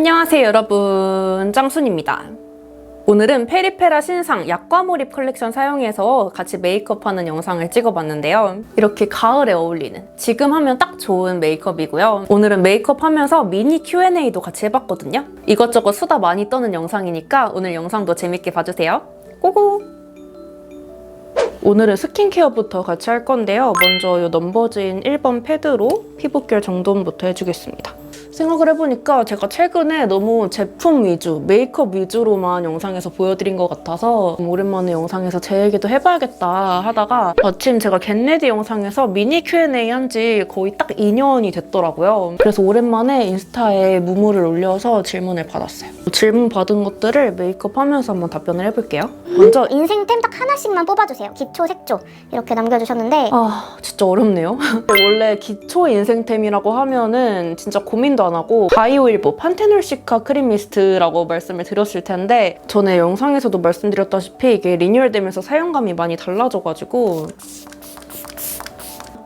안녕하세요 여러분. 짱순입니다. 오늘은 페리페라 신상 약과 몰입 컬렉션 사용해서 같이 메이크업하는 영상을 찍어봤는데요. 이렇게 가을에 어울리는 지금 하면 딱 좋은 메이크업이고요. 오늘은 메이크업 하면서 미니 Q&A도 같이 해봤거든요. 이것저것 수다 많이 떠는 영상이니까 오늘 영상도 재밌게 봐주세요. 고고! 오늘은 스킨케어부터 같이 할 건데요. 먼저 이 넘버즈인 1번 패드로 피부결 정돈부터 해주겠습니다. 생각을 해보니까 제가 최근에 너무 제품 위주, 메이크업 위주로만 영상에서 보여드린 것 같아서 오랜만에 영상에서 제 얘기도 해봐야겠다 하다가 마침 제가 겟레디 영상에서 미니 Q&A 한 지 거의 딱 2년이 됐더라고요. 그래서 오랜만에 인스타에 무무를 올려서 질문을 받았어요. 질문 받은 것들을 메이크업 하면서 한번 답변을 해볼게요. 먼저 인생템 딱 하나씩만 뽑아주세요. 기초, 색조 이렇게 남겨주셨는데 아 진짜 어렵네요. 원래 기초 인생템이라고 하면은 진짜 고민도 안 하고 바이오일보 판테놀 시카 크림 미스트라고 말씀을 드렸을 텐데 전에 영상에서도 말씀드렸다시피 이게 리뉴얼되면서 사용감이 많이 달라져가지고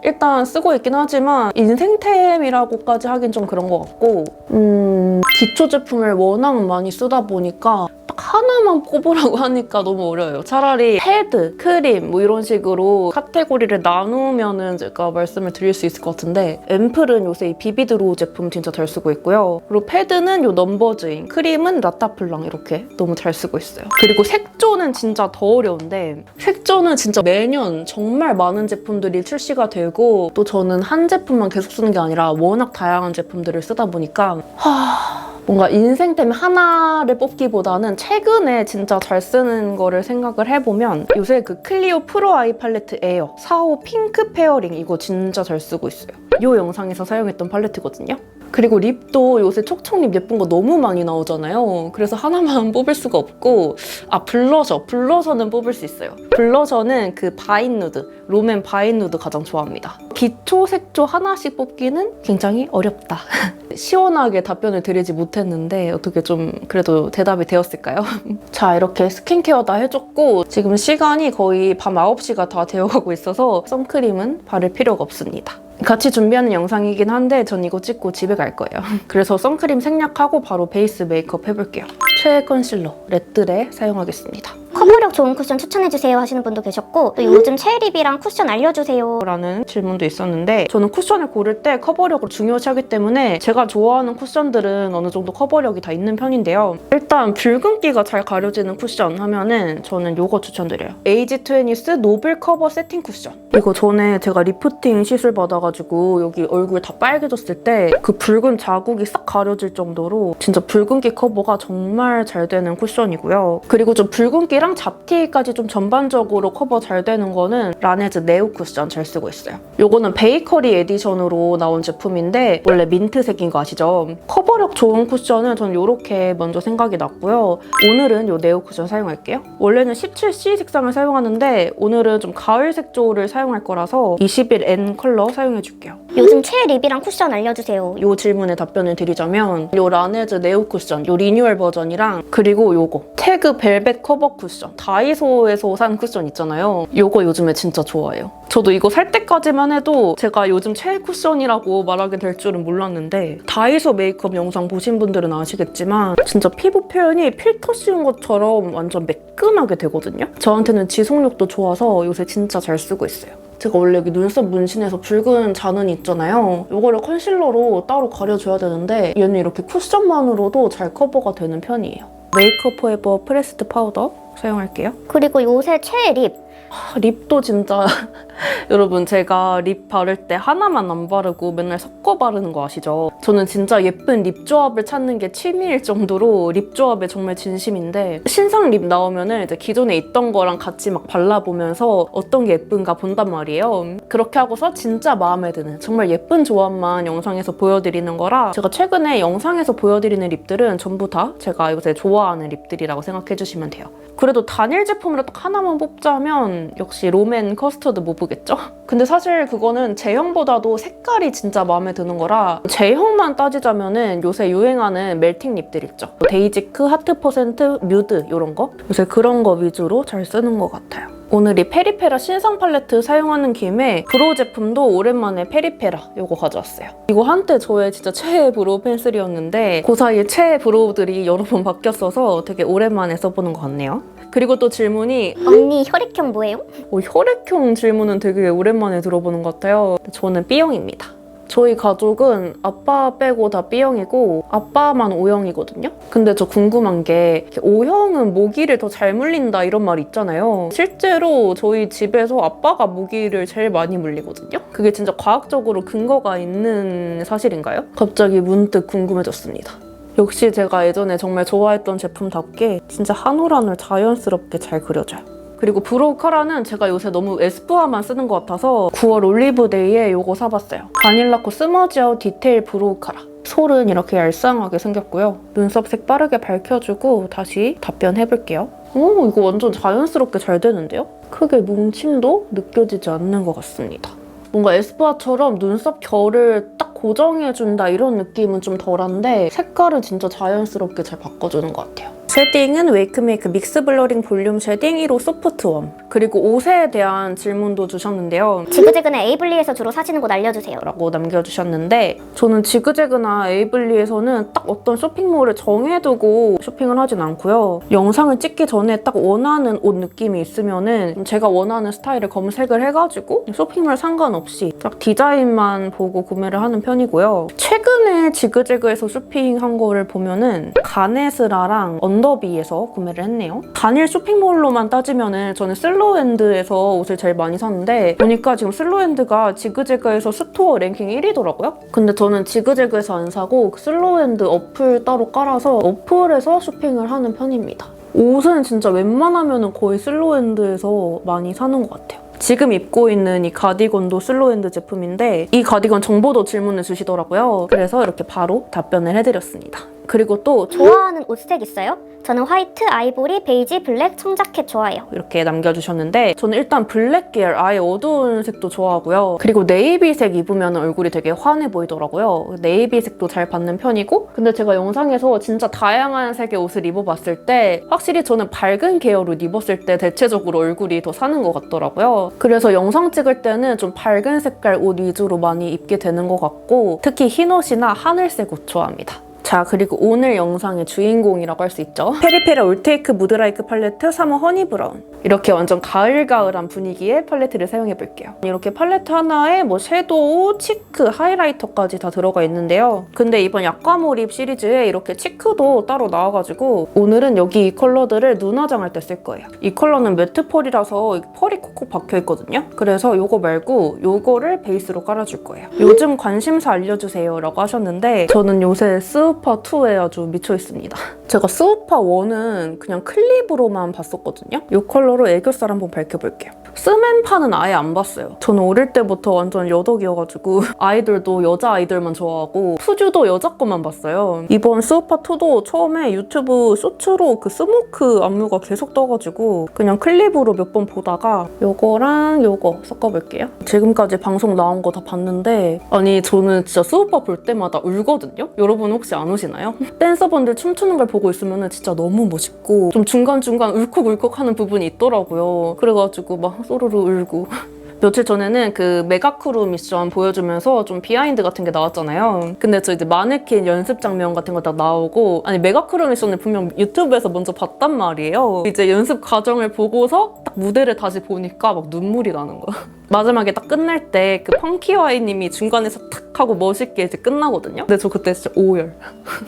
일단 쓰고 있긴 하지만 인생템이라고까지 하긴 좀 그런 것 같고 음 기초 제품을 워낙 많이 쓰다 보니까 딱 하나만 꼽으라고 하니까 너무 어려워요. 차라리 패드, 크림 뭐 이런 식으로 카테고리를 나누면은 제가 말씀을 드릴 수 있을 것 같은데 앰플은 요새 이 비비드 로우 제품 진짜 잘 쓰고 있고요. 그리고 패드는 요 넘버즈인, 크림은 라타플랑 이렇게 너무 잘 쓰고 있어요. 그리고 색조는 진짜 더 어려운데 색조는 진짜 매년 정말 많은 제품들이 출시가 되고 또 저는 한 제품만 계속 쓰는 게 아니라 워낙 다양한 제품들을 쓰다 보니까 하... 뭔가 인생템 하나를 뽑기보다는 최근에 진짜 잘 쓰는 거를 생각을 해보면 요새 그 클리오 프로 아이 팔레트 에어 4호 핑크 페어링 이거 진짜 잘 쓰고 있어요. 이 영상에서 사용했던 팔레트거든요. 그리고 립도 요새 촉촉립 예쁜 거 너무 많이 나오잖아요. 그래서 하나만 뽑을 수가 없고 아 블러셔, 블러셔는 뽑을 수 있어요. 블러셔는 그 바인 누드, 롬앤 바인 누드 가장 좋아합니다. 기초 색조 하나씩 뽑기는 굉장히 어렵다. 시원하게 답변을 드리지 못했는데 어떻게 좀 그래도 대답이 되었을까요? 자 이렇게 스킨케어 다 해줬고 지금 시간이 거의 밤 9시가 다 되어가고 있어서 선크림은 바를 필요가 없습니다. 같이 준비하는 영상이긴 한데 전 이거 찍고 집에 갈 거예요. 그래서 선크림 생략하고 바로 베이스 메이크업 해볼게요. 최애 컨실러 레드레 사용하겠습니다. 커버력 좋은 쿠션 추천해주세요 하시는 분도 계셨고 또 요즘 최립이랑 쿠션 알려주세요 라는 질문도 있었는데 저는 쿠션을 고를 때 커버력을 중요시하기 때문에 제가 좋아하는 쿠션들은 어느 정도 커버력이 다 있는 편인데요. 일단 붉은기가 잘 가려지는 쿠션 하면은 저는 이거 추천드려요. 에이지 트웨니스 노블 커버 세팅 쿠션. 이거 전에 제가 리프팅 시술 받아가지고 여기 얼굴 다 빨개졌을 때 그 붉은 자국이 싹 가려질 정도로 진짜 붉은기 커버가 정말 잘 되는 쿠션이고요. 그리고 좀 붉은기랑 잡티까지 좀 전반적으로 커버 잘 되는 거는 라네즈 네오 쿠션 잘 쓰고 있어요. 요거는 베이커리 에디션으로 나온 제품인데 원래 민트색인 거 아시죠? 커버력 좋은 쿠션은 전 이렇게 먼저 생각이 났고요. 오늘은 요 네오 쿠션 사용할게요. 원래는 17C 색상을 사용하는데 오늘은 좀 가을 색조를 사용할 거라서 21N 컬러 사용해줄게요. 요즘 최립이랑 쿠션 알려주세요 요 질문에 답변을 드리자면 요 라네즈 네오 쿠션 요 리뉴얼 버전이랑 그리고 요거 태그 벨벳 커버 쿠션 다이소에서 산 쿠션 있잖아요. 요거 요즘에 진짜 좋아해요. 저도 이거 살 때까지만 해도 제가 요즘 최애 쿠션이라고 말하게 될 줄은 몰랐는데 다이소 메이크업 영상 보신 분들은 아시겠지만 진짜 피부 표현이 필터 씌운 것처럼 완전 매끈하게 되거든요. 저한테는 지속력도 좋아서 요새 진짜 잘 쓰고 있어요. 제가 원래 여기 눈썹 문신에서 붉은 잔흔 있잖아요. 이거를 컨실러로 따로 가려줘야 되는데 얘는 이렇게 쿠션만으로도 잘 커버가 되는 편이에요. 메이크업 포에버 프레스드 파우더 사용할게요. 그리고 요새 최립 아, 립도 진짜 여러분 제가 립 바를 때 하나만 안 바르고 맨날 섞어 바르는 거 아시죠? 저는 진짜 예쁜 립 조합을 찾는 게 취미일 정도로 립 조합에 정말 진심인데 신상 립 나오면은 이제 기존에 있던 거랑 같이 막 발라보면서 어떤 게 예쁜가 본단 말이에요. 그렇게 하고서 진짜 마음에 드는 정말 예쁜 조합만 영상에서 보여드리는 거라 제가 최근에 영상에서 보여드리는 립들은 전부 다 제가 요새 좋아하는 립들이라고 생각해 주시면 돼요. 그래도 단일 제품으로 딱 하나만 뽑자면 역시 롬앤 커스터드 모브겠죠? 근데 사실 그거는 제형보다도 색깔이 진짜 마음에 드는 거라 제형만 따지자면은 요새 유행하는 멜팅 립들 있죠? 데이지크, 하트 퍼센트, 뮤드 이런 거? 요새 그런 거 위주로 잘 쓰는 것 같아요. 오늘 이 페리페라 신상 팔레트 사용하는 김에 브로우 제품도 오랜만에 페리페라 이거 가져왔어요. 이거 한때 저의 진짜 최애 브로우 펜슬이었는데 그 사이에 최애 브로우들이 여러 번 바뀌었어서 되게 오랜만에 써보는 것 같네요. 그리고 또 질문이 언니 혈액형 뭐예요? 어, 혈액형 질문은 되게 오랜만에 들어보는 것 같아요. 저는 B형입니다. 저희 가족은 아빠 빼고 다 B형이고 아빠만 O형이거든요. 근데 저 궁금한 게 O형은 모기를 더 잘 물린다 이런 말 있잖아요. 실제로 저희 집에서 아빠가 모기를 제일 많이 물리거든요. 그게 진짜 과학적으로 근거가 있는 사실인가요? 갑자기 문득 궁금해졌습니다. 역시 제가 예전에 정말 좋아했던 제품답게 진짜 한올 한올 자연스럽게 잘 그려져요. 그리고 브로우 카라는 제가 요새 너무 에스쁘아만 쓰는 것 같아서 9월 올리브데이에 이거 사봤어요. 바닐라코 스머지아웃 디테일 브로우 카라. 솔은 이렇게 얄쌍하게 생겼고요. 눈썹 색 빠르게 밝혀주고 다시 답변해볼게요. 오, 이거 완전 자연스럽게 잘 되는데요? 크게 뭉침도 느껴지지 않는 것 같습니다. 뭔가 에스쁘아처럼 눈썹 결을 딱 고정해준다 이런 느낌은 좀 덜한데 색깔은 진짜 자연스럽게 잘 바꿔주는 것 같아요. 쉐딩은 웨이크메이크 믹스 블러링 볼륨 쉐딩 1호 소프트 웜 그리고 옷에 대한 질문도 주셨는데요. 지그재그는 에이블리에서 주로 사시는 곳 알려주세요. 라고 남겨주셨는데 저는 지그재그나 에이블리에서는 딱 어떤 쇼핑몰을 정해두고 쇼핑을 하진 않고요. 영상을 찍기 전에 딱 원하는 옷 느낌이 있으면은 제가 원하는 스타일을 검색을 해가지고 쇼핑몰 상관없이 딱 디자인만 보고 구매를 하는 편이고요. 최근에 지그재그에서 쇼핑한 거를 보면은 가네스라랑 언 더비에서 구매를 했네요. 단일 쇼핑몰로만 따지면은 저는 슬로앤드에서 옷을 제일 많이 샀는데 보니까 지금 슬로앤드가 지그재그에서 스토어 랭킹 1위더라고요. 근데 저는 지그재그에서 안 사고 그 슬로앤드 어플 따로 깔아서 어플에서 쇼핑을 하는 편입니다. 옷은 진짜 웬만하면 거의 슬로앤드에서 많이 사는 것 같아요. 지금 입고 있는 이 가디건도 슬로앤드 제품인데 이 가디건 정보도 질문을 주시더라고요. 그래서 이렇게 바로 답변을 해드렸습니다. 그리고 또 좋아하는 옷색 있어요? 저는 화이트, 아이보리, 베이지, 블랙, 청자켓 좋아해요. 이렇게 남겨주셨는데 저는 일단 블랙 계열 아예 어두운 색도 좋아하고요. 그리고 네이비색 입으면 얼굴이 되게 환해 보이더라고요. 네이비색도 잘 받는 편이고 근데 제가 영상에서 진짜 다양한 색의 옷을 입어봤을 때 확실히 저는 밝은 계열로 입었을 때 대체적으로 얼굴이 더 사는 것 같더라고요. 그래서 영상 찍을 때는 좀 밝은 색깔 옷 위주로 많이 입게 되는 것 같고 특히 흰 옷이나 하늘색 옷 좋아합니다. 자 그리고 오늘 영상의 주인공이라고 할 수 있죠. 페리페라 올테이크 무드라이크 팔레트 3호 허니 브라운. 이렇게 완전 가을가을한 분위기의 팔레트를 사용해 볼게요. 이렇게 팔레트 하나에 뭐 섀도우, 치크, 하이라이터까지 다 들어가 있는데요. 근데 이번 약과몰입 시리즈에 이렇게 치크도 따로 나와가지고 오늘은 여기 이 컬러들을 눈 화장할 때 쓸 거예요. 이 컬러는 매트 펄이라서 펄이 콕콕 박혀 있거든요. 그래서 이거 말고 이거를 베이스로 깔아줄 거예요. 요즘 관심사 알려주세요 라고 하셨는데 저는 요새 스우파 2에 아주 미쳐 있습니다. 제가 스우파 1은 그냥 클립으로만 봤었거든요. 이 컬러로 애교살 한번 밝혀볼게요. 스맨파는 아예 안 봤어요. 저는 어릴 때부터 완전 여덕이어가지고 아이돌도 여자 아이돌만 좋아하고 푸주도 여자 것만 봤어요. 이번 스우파 2도 처음에 유튜브 쇼츠로 그 스모크 안무가 계속 떠가지고 그냥 클립으로 몇 번 보다가 요거랑 요거 섞어볼게요. 지금까지 방송 나온 거 다 봤는데 아니 저는 진짜 스우파 볼 때마다 울거든요. 여러분 혹시 안 우시나요? 댄서분들 춤추는 걸 보고 있으면 진짜 너무 멋있고 좀 중간중간 울컥울컥 하는 부분이 있더라고요. 그래가지고 막 소르르 울고 며칠 전에는 그 메가크루 미션 보여주면서 좀 비하인드 같은 게 나왔잖아요. 근데 저 이제 마네킹 연습 장면 같은 거 다 나오고 아니 메가크루 미션을 분명 유튜브에서 먼저 봤단 말이에요. 이제 연습 과정을 보고서 딱 무대를 다시 보니까 막 눈물이 나는 거야. 마지막에 딱 끝날 때 그 펑키와이님이 중간에서 탁 하고 멋있게 이제 끝나거든요. 근데 저 그때 진짜 오열.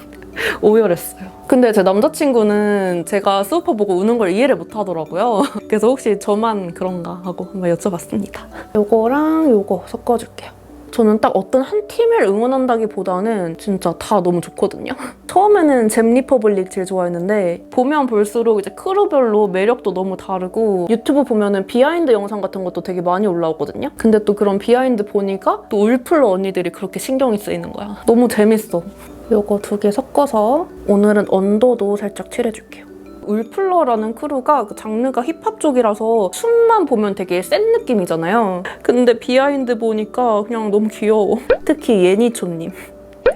오열했어요. 근데 제 남자친구는 제가 스우퍼 보고 우는 걸 이해를 못 하더라고요. 그래서 혹시 저만 그런가 하고 한번 여쭤봤습니다. 요거랑 요거 섞어줄게요. 저는 딱 어떤 한 팀을 응원한다기보다는 진짜 다 너무 좋거든요. 처음에는 잼 리퍼블릭 제일 좋아했는데 보면 볼수록 이제 크루별로 매력도 너무 다르고 유튜브 보면은 비하인드 영상 같은 것도 되게 많이 올라오거든요. 근데 또 그런 비하인드 보니까 또 울플러 언니들이 그렇게 신경이 쓰이는 거야. 너무 재밌어. 요거 두 개 섞어서 오늘은 언더도 살짝 칠해줄게요. 울플러라는 크루가 그 장르가 힙합 쪽이라서 춤만 보면 되게 센 느낌이잖아요. 근데 비하인드 보니까 그냥 너무 귀여워. 특히 예니초님.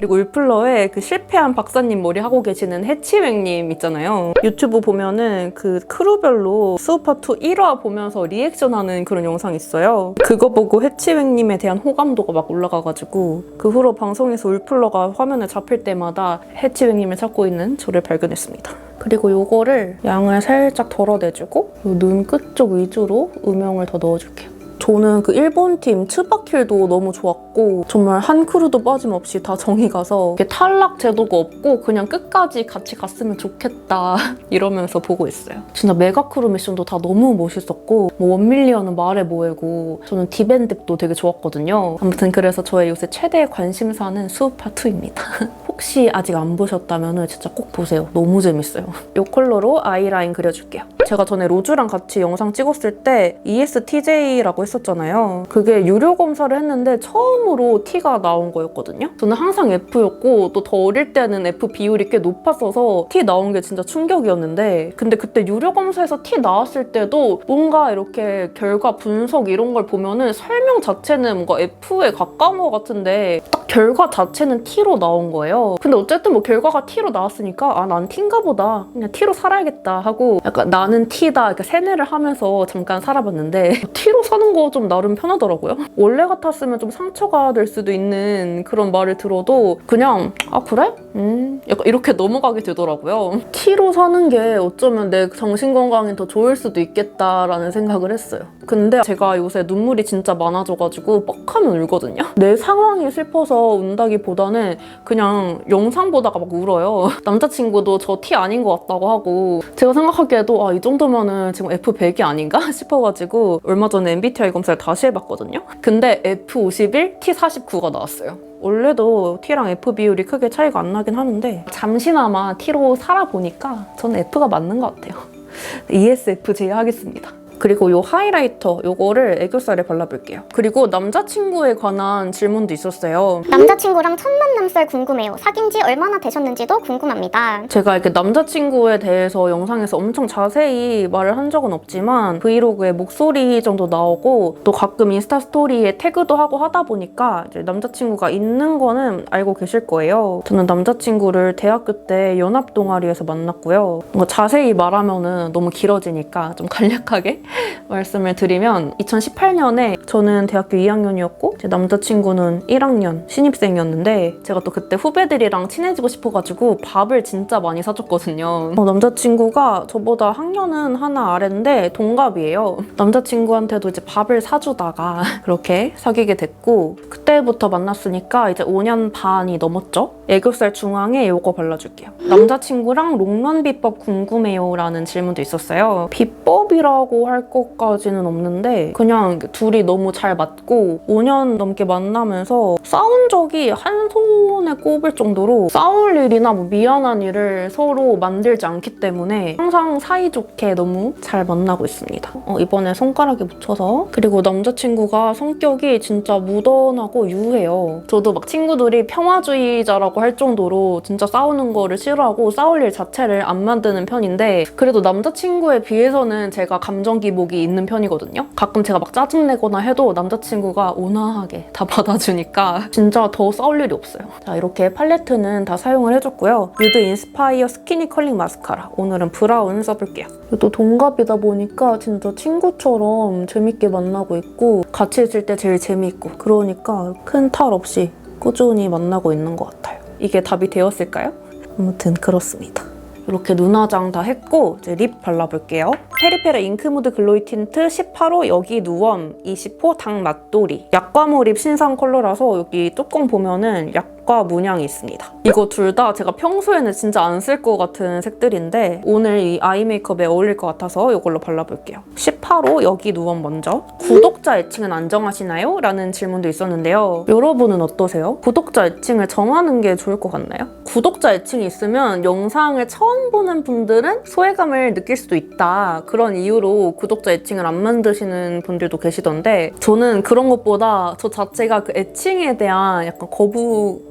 그리고 울플러에 그 실패한 박사님 머리 하고 계시는 해치웽님 있잖아요. 유튜브 보면은 그 크루별로 수우파2 1화 보면서 리액션하는 그런 영상 있어요. 그거 보고 해치웽님에 대한 호감도가 막 올라가가지고 그 후로 방송에서 울플러가 화면에 잡힐 때마다 해치웽님을 찾고 있는 저를 발견했습니다. 그리고 요거를 양을 살짝 덜어내주고 요 눈끝 쪽 위주로 음영을 더 넣어줄게요. 저는 그 일본 팀 츠바킬도 너무 좋았고 정말 한 크루도 빠짐없이 다 정이 가서 탈락 제도가 없고 그냥 끝까지 같이 갔으면 좋겠다 이러면서 보고 있어요. 진짜 메가 크루 미션도 다 너무 멋있었고 뭐 원밀리언은 말해 뭐해고 저는 디밴드도 되게 좋았거든요. 아무튼 그래서 저의 요새 최대 관심사는 수우파 2입니다. 혹시 아직 안 보셨다면 진짜 꼭 보세요. 너무 재밌어요. 이 컬러로 아이라인 그려줄게요. 제가 전에 로즈랑 같이 영상 찍었을 때 ESTJ라고 했었잖아요. 그게 유료 검사를 했는데 처음으로 T가 나온 거였거든요. 저는 항상 F였고 또 더 어릴 때는 F 비율이 꽤 높았어서 T 나온 게 진짜 충격이었는데 근데 그때 유료 검사에서 T 나왔을 때도 뭔가 이렇게 결과 분석 이런 걸 보면은 설명 자체는 뭔가 F에 가까운 것 같은데 딱 결과 자체는 T로 나온 거예요. 근데 어쨌든 뭐 결과가 T로 나왔으니까 아 난 T인가 보다 그냥 T로 살아야겠다 하고 약간 나는 T다 이렇게 세뇌를 하면서 잠깐 살아봤는데 T로 사는 거 좀 나름 편하더라고요. 원래 같았으면 좀 상처가 될 수도 있는 그런 말을 들어도 그냥 아 그래? 음 약간 이렇게 넘어가게 되더라고요. T로 사는 게 어쩌면 내 정신 건강에 더 좋을 수도 있겠다라는 생각을 했어요. 근데 제가 요새 눈물이 진짜 많아져가지고 뻑하면 울거든요. 내 상황이 슬퍼서 운다기보다는 그냥 영상 보다가 막 울어요. 남자친구도 저 T 아닌 것 같다고 하고 제가 생각하기에도 아이 정도면은 지금 F100이 아닌가 싶어가지고 얼마 전에 MBTI 검사를 다시 해봤거든요. 근데 F51, T49가 나왔어요. 원래도 T랑 F 비율이 크게 차이가 안 나긴 하는데 잠시나마 T로 살아보니까 저는 F가 맞는 것 같아요. ESFJ 하겠습니다. 그리고 요 하이라이터 요거를 애교살에 발라볼게요. 그리고 남자친구에 관한 질문도 있었어요. 남자친구랑 첫 만남썰 궁금해요. 사귄 지 얼마나 되셨는지도 궁금합니다. 제가 이렇게 남자친구에 대해서 영상에서 엄청 자세히 말을 한 적은 없지만 브이로그에 목소리 정도 나오고 또 가끔 인스타 스토리에 태그도 하고 하다 보니까 남자친구가 있는 거는 알고 계실 거예요. 저는 남자친구를 대학교 때 연합 동아리에서 만났고요. 뭔가 자세히 말하면은 너무 길어지니까 좀 간략하게 말씀을 드리면 2018년에 저는 대학교 2학년이었고 제 남자친구는 1학년 신입생이었는데 제가 또 그때 후배들이랑 친해지고 싶어가지고 밥을 진짜 많이 사줬거든요. 어, 남자친구가 저보다 학년은 하나 아래인데 동갑이에요. 남자친구한테도 이제 밥을 사주다가 그렇게 사귀게 됐고 그때부터 만났으니까 이제 5년 반이 넘었죠. 애교살 중앙에 이거 발라줄게요. 남자친구랑 롱런 비법 궁금해요 라는 질문도 있었어요. 비법이라고 할 것까지는 없는데 그냥 둘이 너무 잘 맞고 5년 넘게 만나면서 싸운 적이 한 손에 꼽을 정도로 싸울 일이나 뭐 미안한 일을 서로 만들지 않기 때문에 항상 사이좋게 너무 잘 만나고 있습니다. 어, 이번에 손가락에 묻혀서 그리고 남자친구가 성격이 진짜 무던하고 유해요. 저도 막 친구들이 평화주의자라고 할 정도로 진짜 싸우는 거를 싫어하고 싸울 일 자체를 안 만드는 편인데 그래도 남자친구에 비해서는 제가 감정 기 복이 있는 편이거든요. 가끔 제가 막 짜증내거나 해도 남자친구가 온화하게 다 받아주니까 진짜 더 싸울 일이 없어요. 자 이렇게 팔레트는 다 사용을 해줬고요. 유드 인스파이어 스키니 컬링 마스카라 오늘은 브라운 써볼게요. 또 동갑이다 보니까 진짜 친구처럼 재밌게 만나고 있고 같이 있을 때 제일 재미있고 그러니까 큰 탈 없이 꾸준히 만나고 있는 것 같아요. 이게 답이 되었을까요? 아무튼 그렇습니다. 이렇게 눈화장 다 했고 이제 립 발라볼게요. 페리페라 잉크무드 글로이 틴트 18호 여기 누엄 20호 당 맛돌이 약과무 립 신상 컬러라서 여기 뚜껑 보면은 약과 문양이 있습니다. 이거 둘 다 제가 평소에는 진짜 안 쓸 것 같은 색들인데 오늘 이 아이 메이크업에 어울릴 것 같아서 이걸로 발라볼게요. 18호 여기 누엄 먼저 구독자 애칭은 안 정하시나요? 라는 질문도 있었는데요. 여러분은 어떠세요? 구독자 애칭을 정하는 게 좋을 것 같나요? 구독자 애칭이 있으면 영상을 처음 보는 분들은 소외감을 느낄 수도 있다. 그런 이유로 구독자 애칭을 안 만드시는 분들도 계시던데 저는 그런 것보다 저 자체가 그 애칭에 대한 약간 거부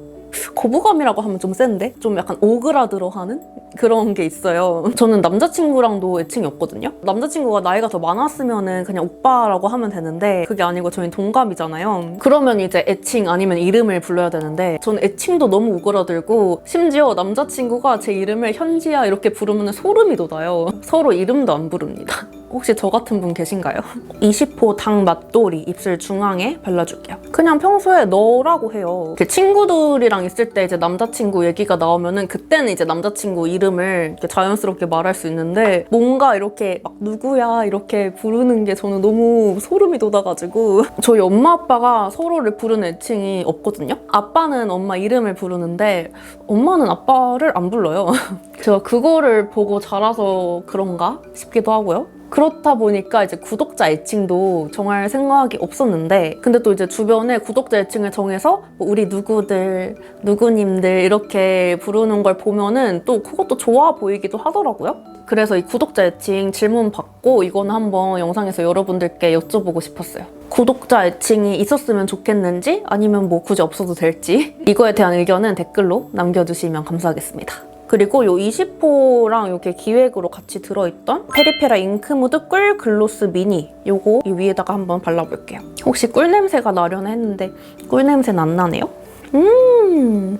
거부감이라고 하면 좀 센데 좀 약간 오그라들어하는 그런 게 있어요. 저는 남자친구랑도 애칭이 없거든요. 남자친구가 나이가 더 많았으면은 그냥 오빠라고 하면 되는데 그게 아니고 저희는 동갑이잖아요. 그러면 이제 애칭 아니면 이름을 불러야 되는데 저는 애칭도 너무 오그라들고 심지어 남자친구가 제 이름을 현지야 이렇게 부르면 소름이 돋아요. 서로 이름도 안 부릅니다. 혹시 저 같은 분 계신가요? 20호 당 맛돌이 입술 중앙에 발라줄게요. 그냥 평소에 너라고 해요. 친구들이랑 있을 때 이제 남자친구 얘기가 나오면은 그때는 이제 남자친구 이름을 자연스럽게 말할 수 있는데 뭔가 이렇게 막 누구야 이렇게 부르는 게 저는 너무 소름이 돋아가지고 저희 엄마 아빠가 서로를 부르는 애칭이 없거든요. 아빠는 엄마 이름을 부르는데 엄마는 아빠를 안 불러요. 제가 그거를 보고 자라서 그런가 싶기도 하고요. 그렇다 보니까 이제 구독자 애칭도 정할 생각이 없었는데 근데 또 이제 주변에 구독자 애칭을 정해서 뭐 우리 누구들 누구님들 이렇게 부르는 걸 보면은 또 그것도 좋아 보이기도 하더라고요. 그래서 이 구독자 애칭 질문 받고 이거는 한번 영상에서 여러분들께 여쭤보고 싶었어요. 구독자 애칭이 있었으면 좋겠는지 아니면 뭐 굳이 없어도 될지 이거에 대한 의견은 댓글로 남겨주시면 감사하겠습니다. 그리고 요 20호랑 이렇게 기획으로 같이 들어있던 페리페라 잉크무드 꿀 글로스 미니 요거 이 위에다가 한번 발라볼게요. 혹시 꿀 냄새가 나려나 했는데 꿀 냄새는 안 나네요. 음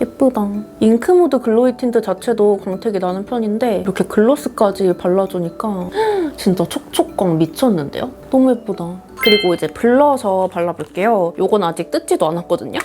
예쁘다. 잉크무드 글로이 틴트 자체도 광택이 나는 편인데 이렇게 글로스까지 발라주니까 진짜 촉촉광 미쳤는데요? 너무 예쁘다. 그리고 이제 블러셔 발라볼게요. 요건 아직 뜯지도 않았거든요.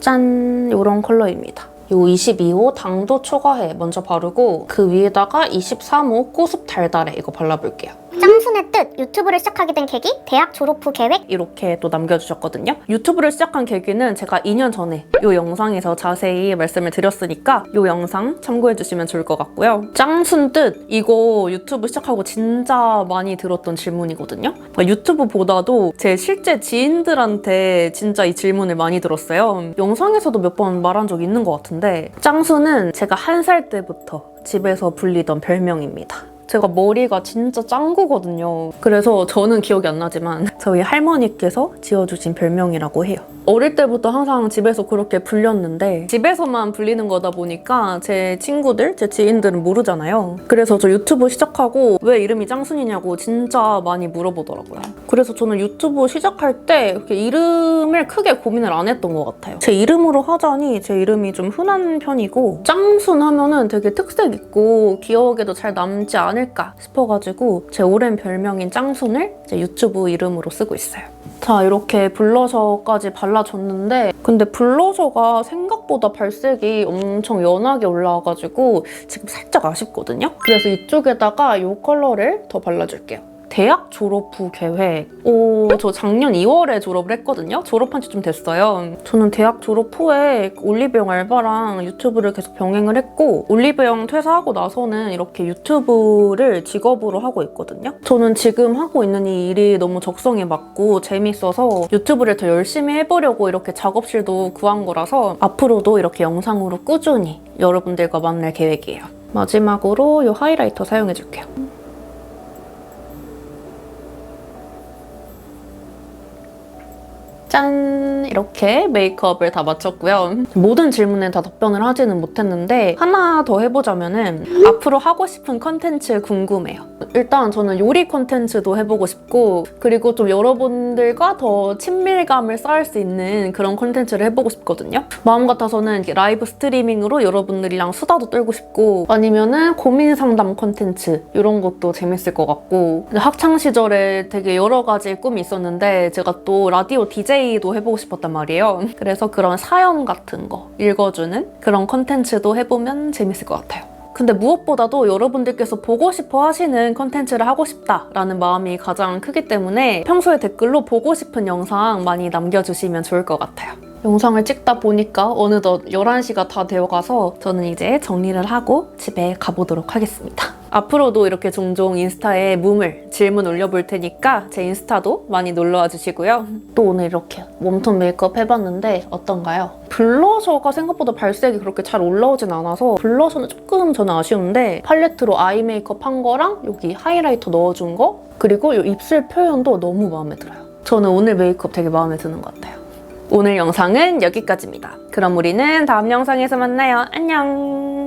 짠! 요런 컬러입니다. 요 22호 당도 초과해 먼저 바르고 그 위에다가 23호 꼬습 달달해 이거 발라볼게요. 짱순의 뜻 유튜브를 시작하게 된 계기 대학 졸업 후 계획 이렇게 또 남겨주셨거든요. 유튜브를 시작한 계기는 제가 2년 전에 이 영상에서 자세히 말씀을 드렸으니까 이 영상 참고해주시면 좋을 것 같고요. 짱순 뜻 이거 유튜브 시작하고 진짜 많이 들었던 질문이거든요. 그러니까 유튜브보다도 제 실제 지인들한테 진짜 이 질문을 많이 들었어요. 영상에서도 몇 번 말한 적 있는 것 같은데 짱수는 제가 한 살 때부터 집에서 불리던 별명입니다. 제가 머리가 진짜 짱구거든요. 그래서 저는 기억이 안 나지만 저희 할머니께서 지어주신 별명이라고 해요. 어릴 때부터 항상 집에서 그렇게 불렸는데 집에서만 불리는 거다 보니까 제 친구들, 제 지인들은 모르잖아요. 그래서 저 유튜브 시작하고 왜 이름이 짱순이냐고 진짜 많이 물어보더라고요. 그래서 저는 유튜브 시작할 때 이름을 크게 고민을 안 했던 것 같아요. 제 이름으로 하자니 제 이름이 좀 흔한 편이고 짱순 하면은 되게 특색 있고 기억에도 잘 남지 않을 까 싶어가지고 제 오랜 별명인 짱순을 제 유튜브 이름으로 쓰고 있어요. 자 이렇게 블러셔까지 발라줬는데 근데 블러셔가 생각보다 발색이 엄청 연하게 올라와가지고 지금 살짝 아쉽거든요? 그래서 이쪽에다가 이 컬러를 더 발라줄게요. 대학 졸업 후 계획. 오, 저 작년 2월에 졸업을 했거든요. 졸업한 지 좀 됐어요. 저는 대학 졸업 후에 올리브영 알바랑 유튜브를 계속 병행을 했고, 올리브영 퇴사하고 나서는 이렇게 유튜브를 직업으로 하고 있거든요. 저는 지금 하고 있는 이 일이 너무 적성에 맞고 재밌어서 유튜브를 더 열심히 해보려고 이렇게 작업실도 구한 거라서 앞으로도 이렇게 영상으로 꾸준히 여러분들과 만날 계획이에요. 마지막으로 이 하이라이터 사용해줄게요. 짠! 이렇게 메이크업을 다 마쳤고요. 모든 질문에 다 답변을 하지는 못했는데 하나 더 해보자면 은 앞으로 하고 싶은 컨텐츠 궁금해요. 일단 저는 요리 컨텐츠도 해보고 싶고 그리고 좀 여러분들과 더 친밀감을 쌓을 수 있는 그런 컨텐츠를 해보고 싶거든요. 마음 같아서는 라이브 스트리밍으로 여러분들이랑 수다도 떨고 싶고 아니면은 고민 상담 컨텐츠 이런 것도 재밌을 것 같고 학창 시절에 되게 여러 가지 꿈이 있었는데 제가 또 라디오 DJ도 해보고 싶었단 말이에요. 그래서 그런 사연 같은 거 읽어주는 그런 컨텐츠도 해보면 재밌을 것 같아요. 근데 무엇보다도 여러분들께서 보고 싶어 하시는 컨텐츠를 하고 싶다라는 마음이 가장 크기 때문에 평소에 댓글로 보고 싶은 영상 많이 남겨주시면 좋을 것 같아요. 영상을 찍다 보니까 어느덧 11시가 다 되어가서 저는 이제 정리를 하고 집에 가보도록 하겠습니다. 앞으로도 이렇게 종종 인스타에 문을, 질문 올려볼 테니까 제 인스타도 많이 놀러와 주시고요. 또 오늘 이렇게 웜톤 메이크업 해봤는데 어떤가요? 블러셔가 생각보다 발색이 그렇게 잘 올라오진 않아서 블러셔는 조금 저는 아쉬운데 팔레트로 아이 메이크업 한 거랑 여기 하이라이터 넣어준 거 그리고 이 입술 표현도 너무 마음에 들어요. 저는 오늘 메이크업 되게 마음에 드는 것 같아요. 오늘 영상은 여기까지입니다. 그럼 우리는 다음 영상에서 만나요. 안녕!